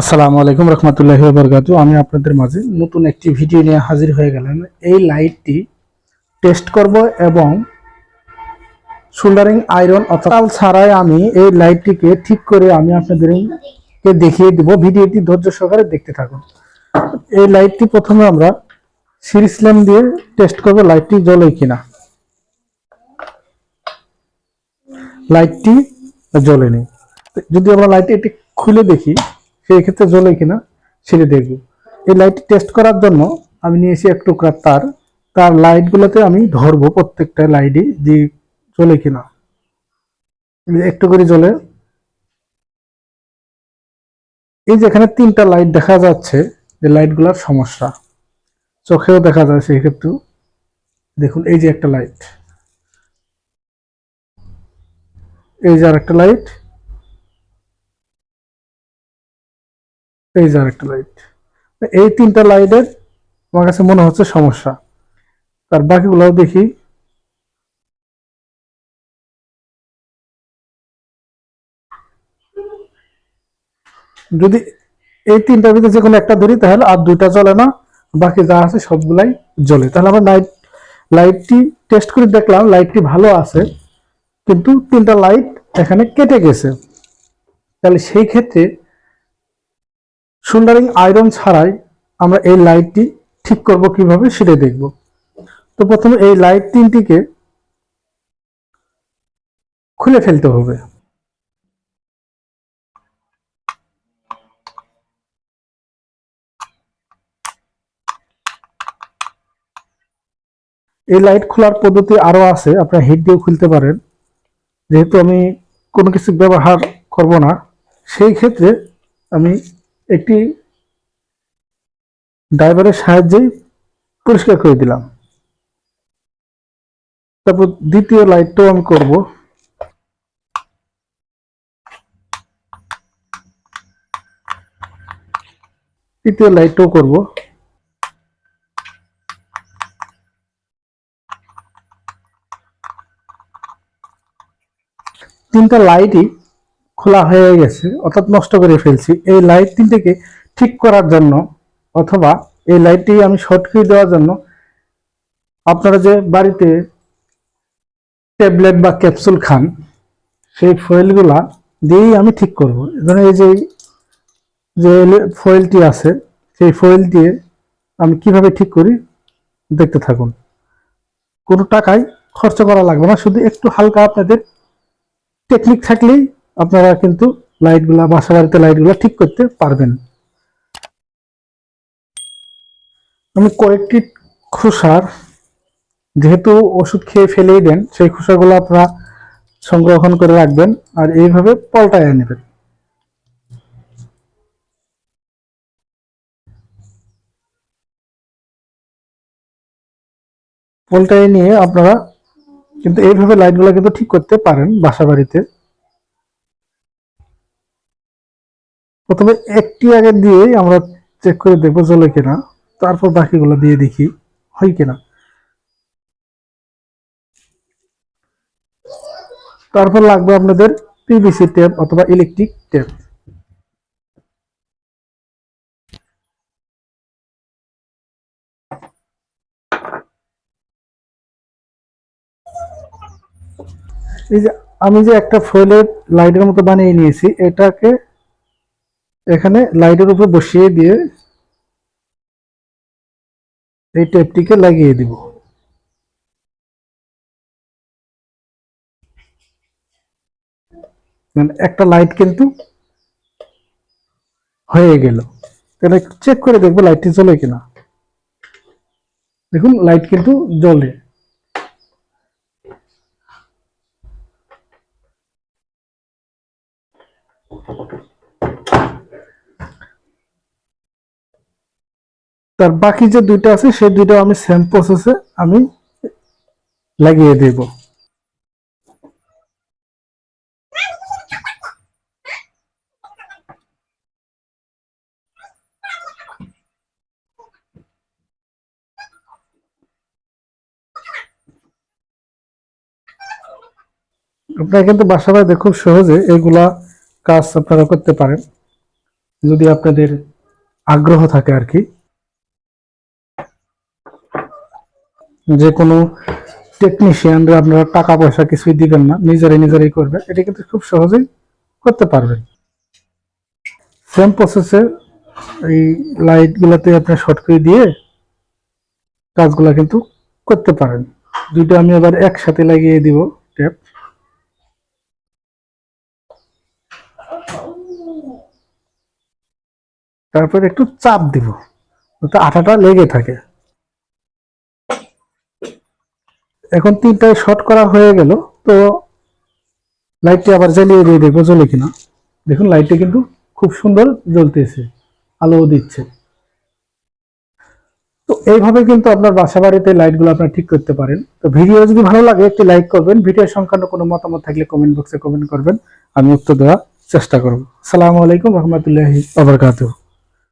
আসসালামু আলাইকুম রহমতুল্লাহি বরকাতু আমি আপনাদের মাঝে নতুন একটি ভিডিও নিয়ে হাজির হয়ে গেলাম। এই লাইটটি টেস্ট করব এবং সোল্ডারিং আয়রন অর্থাৎ ছাড়াই আমি এই লাইটটিকে ঠিক করে আমি আপনাদেরকে দেখিয়ে দিব। ভিডিওটি ধৈর্য সহকারে দেখতে থাকুন। এই লাইটটি প্রথমে আমরা সিরিজ ল্যাম্প দিয়ে টেস্ট করব লাইটটি জ্বলে কিনা। লাইটটি জ্বলে জ্বলেনি। যদি আমরা লাইটটি একটি খুলে দেখি সেই ক্ষেত্রে জ্বলে কিনা সেটা দেখব। এই লাইট টেস্ট করার জন্য আমি নিয়েছি এক টুকরা তার। তার লাইটগুলোতে আমি ধরবো প্রত্যেকটা লাইটই যে জ্বলে কিনা। একটু করে জ্বলে। এই যে এখানে তিনটা লাইট দেখা যাচ্ছে, যে লাইটগুলোর সমস্যা। চোখেও দেখা যায় সেই ক্ষেত্রে দেখুন, এই যে একটা লাইট এই যে আর একটা লাইট এই যে আরেকটা লাইট এই তিনটা লাইটের আমার কাছে মনে হচ্ছে সমস্যা। তার বাকিগুলোও দেখি। যদি এই তিনটার ভিতরে যে কোনো একটা ধরি, তাহলে আর দুইটা জ্বলে না। বাকি যা আছে সবগুলাই জ্বলে। তাহলে আমরা লাইট লাইটটি টেস্ট করে দেখলাম লাইটটি ভালো আছে, কিন্তু তিনটা লাইট এখানে কেটে গেছে। তাহলে সেই ক্ষেত্রে সোল্ডারিং আয়রন ছাড়াই আমরা এই লাইটটি ঠিক করব কীভাবে সেটা দেখব। তো প্রথমে এই লাইট তিনটিকে খুলে ফেলতে হবে। এই লাইট খোলার পদ্ধতি আরও আছে, আপনার হিট দিয়েও খুলতে পারেন। যেহেতু আমি কোনো কিছু ব্যবহার করব না, সেই ক্ষেত্রে আমি একটি ড্রাইভারের সাহায্যেই পরিষ্কার করে দিলাম। তারপর দ্বিতীয় লাইটটাও আমি করব। তৃতীয় লাইটটাও করব। তিনটা লাইটই খোলা হয়ে গেছে, অর্থাৎ নষ্ট করে ফেলছি। এই লাইটটিকে ঠিক করার জন্য অথবা এই লাইটটি আমি শর্ট করে দেওয়ার জন্য আপনারা যে বাড়িতে ট্যাবলেট বা ক্যাপসুল খান, সেই ফয়েলগুলা দিয়েই আমি ঠিক করব। ধরুন এই যে যে ফয়েলটি আছে, সেই ফয়েল দিয়ে আমি কীভাবে ঠিক করি, দেখতে থাকুন। কোনো টাকাই খরচ করা লাগবে না, শুধু একটু হালকা আপনাদের টেকনিক থাকলেই আপনারা কিন্তু লাইটগুলা বাসা বাড়িতে লাইটগুলা ঠিক করতে পারবেন। আমি কয়েকটি খোসার, যেহেতু ওষুধ খেয়ে ফেলেই দেন, সেই খোসাগুলো আপনারা সংরক্ষণ করে রাখবেন আর এইভাবে পল্টায় নেবেন। পল্টায় নিয়ে আপনারা কিন্তু এইভাবে লাইটগুলো কিন্তু ঠিক করতে পারেন বাসা বাড়িতে প্রথমে একটি আগে দিয়েই আমরা চেক করে দেখব জ্বলে কিনা। তারপর বাকিগুলো দিয়ে দেখি, হয় কিনা। তারপর লাগবে আপনাদের পিভিসি টেপ অথবা ইলেকট্রিক টেপ এই যে আমি যে একটা ফয়েলের লাইটের মতো বানিয়ে নিয়েছি, এটাকে এখানে লাইটের উপর বসিয়ে দিয়ে এই টেপটিকে লাগিয়ে দিব। মানে একটা লাইট কিন্তু হয়ে গেল। তাহলে চেক করে দেখব লাইটটি জ্বলে কিনা। দেখুন, লাইট কিন্তু জ্বলে। তার বাকি যে দুইটা আছে, সেই দুইটা আমি সেম প্রসেসে আমি লাগিয়ে দেব। আপনারা কিন্তু বাসা বাড়িতে খুব সহজে এগুলা কাজ আপনারা করতে পারেন। যদি আপনাদের আগ্রহ থাকে আর কি। যে কোনো টেকনিশিয়ানরা আপনারা টাকা পয়সা কিছুই দিবেন না, নিজেরাই নিজেরাই করবে, এটা কিন্তু খুব সহজেই করতে পারবেন। সেম প্রসেসে এই লাইটগুলোতে আপনি শর্ট করে দিয়ে কাজগুলা কিন্তু করতে পারেন। দুইটা আমি আবার একসাথে লাগিয়ে দিব ট্যাপ তারপর একটু চাপ দিব আঠাটা লেগে থাকে। এখন তিনটায় শর্ট করা হয়ে গেল, তো লাইটটি আবার জ্বালিয়ে দিয়ে দেখব জ্বলে কিনা। দেখুন লাইটটি কিন্তু খুব সুন্দর জ্বলতেছে আলো দিচ্ছে। তো এইভাবে কিন্তু আপনার বাসা বাড়িতে লাইটগুলো আপনার ঠিক করতে পারেন। তো ভিডিও যদি ভালো লাগে, একটি লাইক করবেন ভিডিও সংক্রান্ত কোনো মতামত থাকলে কমেন্ট বক্সে কমেন্ট করবেন। আমি উত্তর দেওয়ার চেষ্টা করব। সালামু আলাইকুম রহমতুল্লাহি আবরকাতুহ